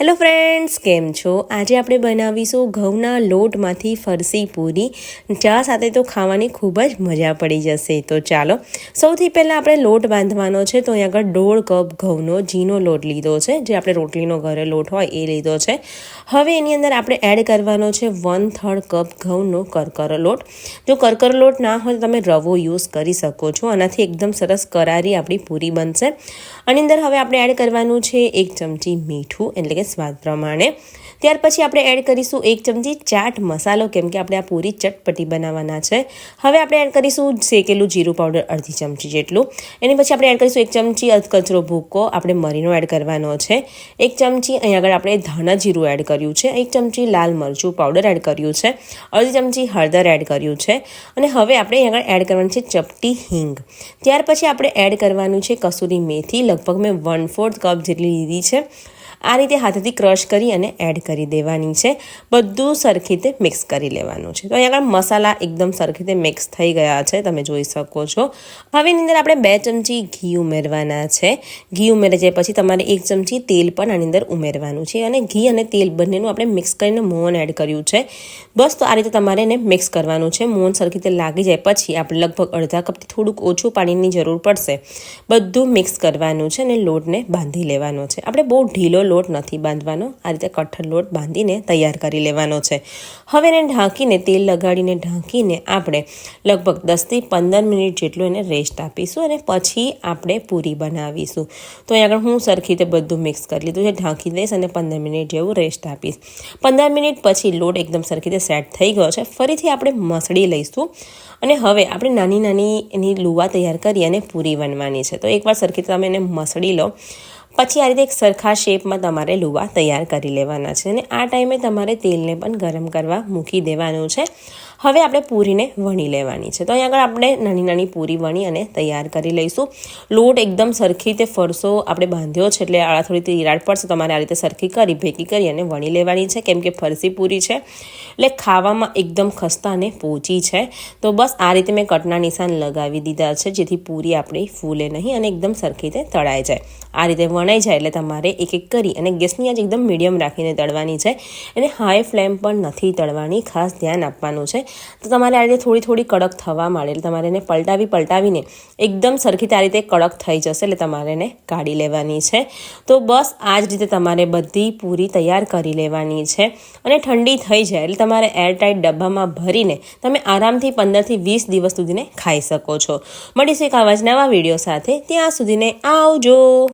Hello friends કેમ છો? આજે આપણે બનાવીશું ઘઉંના લોટમાંથી ફરસી પૂરી. ચા સાથે તો ખાવાની ખૂબ જ મજા પડી જશે. તો ચાલો, સૌથી પહેલાં આપણે લોટ બાંધવાનો છે. તો અહીંયા આગળ દોઢ કપ ઘઉંનો ઝીનો લોટ લીધો છે. જે આપણે રોટલીનો ઘરે લોટ હોય એ લીધો છે. હવે એની અંદર આપણે એડ કરવાનો છે વન થર્ડ કપ ઘઉંનો કરકરો લોટ. જો કરકરો લોટ ના હોય તો તમે રવો યુઝ કરી શકો છો. આનાથી એકદમ સરસ કરારી આપણી પૂરી બનશે. આની અંદર હવે આપણે એડ કરવાનું છે એક ચમચી મીઠું, એટલે કે સ્વાદ પ્રમાણે. ત્યાર પછી આપણે એડ કરીશું એક ચમચી ચાટ મસાલો, કેમ કે આપણે આ પૂરી ચટપટી બનાવવાના છે. હવે આપણે એડ કરીશું શેકેલું જીરું પાવડર અડધી ચમચી જેટલું. એની પછી આપણે એડ કરીશું એક ચમચી અધકચરો ભૂકો, આપણે મરીનો એડ કરવાનો છે. એક ચમચી અહીં આગળ આપણે ધાણા જીરું એડ કર્યું છે. એક ચમચી લાલ મરચું પાવડર એડ કર્યું છે. અડધી ચમચી હળદર એડ કર્યું છે. અને હવે આપણે અહીં આગળ એડ કરવાનું છે ચપટી હિંગ. ત્યાર પછી આપણે એડ કરવાનું છે કસૂરી મેથી. લગભગ મેં વન ફોર્થ કપ જેટલી લીધી છે. આ રીતે હાથેથી ક્રશ કરી અને એડ કરી દેવાની છે. બધું સરખી રીતે મિક્સ કરી લેવાનું છે. તો અહીંયા આગળ મસાલા એકદમ સરખી રીતે મિક્સ થઈ ગયા છે. તમે જોઈ શકો છો. હવે એની અંદર આપણે બે ચમચી ઘી ઉમેરવાના છે. ઘી ઉમેરી જાય પછી તમારે એક ચમચી તેલ પણ આની અંદર ઉમેરવાનું છે અને ઘી અને તેલ બંનેનું આપણે મિક્સ કરીને મોહન એડ કર્યું છે. બસ તો આ રીતે તમારે એને મિક્સ કરવાનું છે. મોહન સરખી રીતે લાગી જાય પછી આપણે લગભગ અડધા કપથી થોડુંક ઓછું પાણીની જરૂર પડશે. બધું મિક્સ કરવાનું છે અને લોટને બાંધી લેવાનો છે. આપણે બહુ ઢીલો લોટ નથી બાંધવાનો, આ રીતે કઠણ લોટ બાંધીને તૈયાર કરી લેવાનો છે. હવે એને ઢાંકીને, તેલ લગાડીને ઢાંકીને આપણે લગભગ દસથી પંદર મિનિટ જેટલું એને રેસ્ટ આપીશું અને પછી આપણે પૂરી બનાવીશું. તો અહીં આગળ હું સરખી રીતે બધું મિક્સ કરી લીધું છે, ઢાંકી દઈશ અને પંદર મિનિટ જેવું રેસ્ટ આપીશ. પંદર મિનિટ પછી લોટ એકદમ સરખી રીતે સેટ થઈ ગયો છે, ફરીથી આપણે મસળી લઈશું. અને હવે આપણે નાની નાની એની લુવા તૈયાર કરી અને પૂરી બનવાની છે. તો એકવાર સરખી તમે એને મસળી લો. પછી આ રીતે એક સરખા શેપમાં તમારે લુવા તૈયાર કરી લેવાના છે અને આ ટાઈમે તમારે તેલને પણ ગરમ કરવા મૂકી દેવાનું છે. હવે આપણે પૂરીને વણી લેવાની છે. તો અહીં આગળ આપણે નાની નાની પૂરી વણી અને તૈયાર કરી લઈશું. લોટ એકદમ સરખી રીતે ફરસો આપણે બાંધ્યો છે એટલે આ થોડી તિરાડ પડશે તમારે આ રીતે સરખી કરી, ભેગી કરી અને વણી લેવાની છે. કેમ કે ફરસી પૂરી છે. એટલે ખાવામાં એકદમ ખસ્તા અને પોચી છે. તો બસ આ રીતે મેં કટના નિશાન લગાવી દીધા છે, જેથી પૂરી આપણી ફૂલે નહીં અને એકદમ સરખી રીતે તળાઈ જાય. આ રીતે વણાઈ જાય એટલે તમારે એક એક કરી અને ગેસની આંચ એકદમ મીડિયમ રાખીને તળવાની છે. અને હાઈ ફ્લેમ પણ નથી તળવાની, ખાસ ધ્યાન આપવાનું છે. તો તમારે આ રીતે થોડી થોડી કડક થવા માંડે. એટલે તમારે એને પલટાવી પલટાવીને એકદમ સરખી આ રીતે કડક થઈ જશે એટલે તમારે એને કાઢી લેવાની છે. તો બસ આ જ રીતે તમારે બધી પૂરી તૈયાર કરી લેવાની છે. અને ઠંડી થઈ જાય એટલે તમારે એરટાઇટ ડબ્બામાં ભરીને તમે આરામથી પંદરથી વીસ દિવસ સુધીને ખાઈ શકો છો. મળીશું એક આવા જ નવા વીડિયો સાથે. ત્યાં સુધીને આવજો.